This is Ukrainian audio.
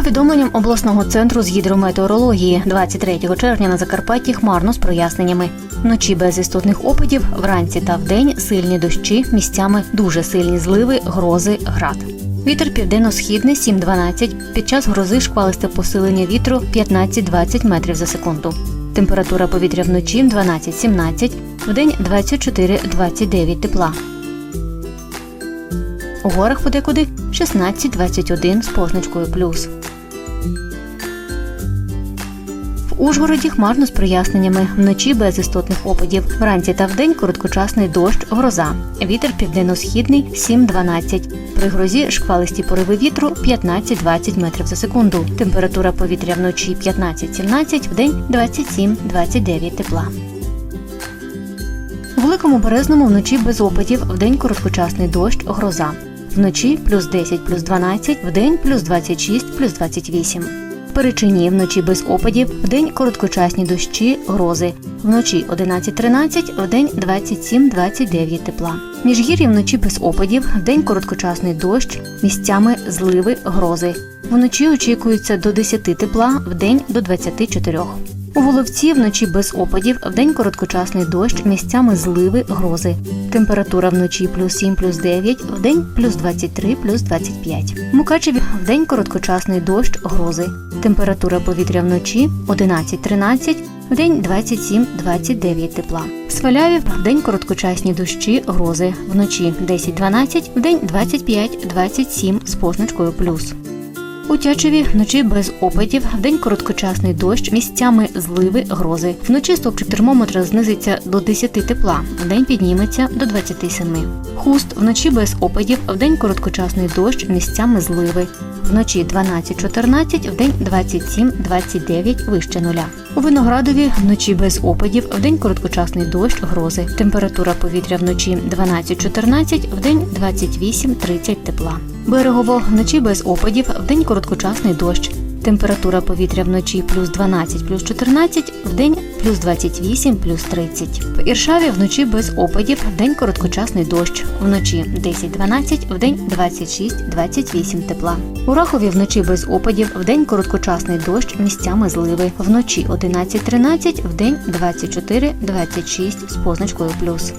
Повідомленням обласного центру з гідрометеорології, 23 червня на Закарпатті хмарно з проясненнями. Вночі без істотних опадів, вранці та вдень сильні дощі, місцями дуже сильні зливи, грози, град. Вітер південно-східний 7-12, під час грози шквалисте посилення вітру 15-20 метрів за секунду. Температура повітря вночі 12-17, вдень 24-29 тепла. У горах подекуди 16-21 з позначкою плюс. В Ужгороді хмарно з проясненнями. Вночі без істотних опадів. Вранці та вдень короткочасний дощ, гроза. Вітер південно-східний 7-12. При грозі шквалисті пориви вітру 15-20 метрів за секунду. Температура повітря вночі 15-17, вдень 27-29 тепла. У великому березному вночі без опадів, вдень короткочасний дощ, гроза. Вночі плюс 10, плюс 12, вдень плюс 26, плюс 28. В Перечині вночі без опадів, вдень короткочасні дощі, грози. Вночі 11-13, вдень 27-29 тепла. Міжгір'я вночі без опадів, вдень короткочасний дощ, місцями зливи, грози. Вночі очікується до 10 тепла, вдень до 24. У Воловці вночі без опадів, вдень короткочасний дощ, місцями зливи, грози. Температура вночі плюс 7, плюс 9, вдень плюс 23, плюс 25. В Мукачеві вдень короткочасний дощ, грози. Температура повітря вночі 11-13, вдень 27-29 тепла. В Сваляві вдень короткочасні дощі, грози. Вночі 10-12, вдень 25-27 з позначкою плюс. У Тячеві вночі без опадів, вдень короткочасний дощ, місцями зливи, грози. Вночі стопчик термометра знизиться до 10 тепла, вдень підніметься до 27. Хуст вночі без опадів, вдень короткочасний дощ, місцями зливи. Вночі 12-14, вдень 27-29 вище нуля. У Виноградові вночі без опадів, вдень короткочасний дощ, грози. Температура повітря вночі 12-14, вдень 28-30 тепла. Берегово вночі без опадів, вдень короткочасний дощ. Температура повітря вночі плюс 12, плюс 14, вдень плюс 28, плюс 30. В Іршаві вночі без опадів, вдень короткочасний дощ. Вночі 10-12, вдень 26-28 тепла. У Рахові вночі без опадів, вдень короткочасний дощ, місцями зливи. Вночі 11-13, вдень 24-26 з позначкою плюс.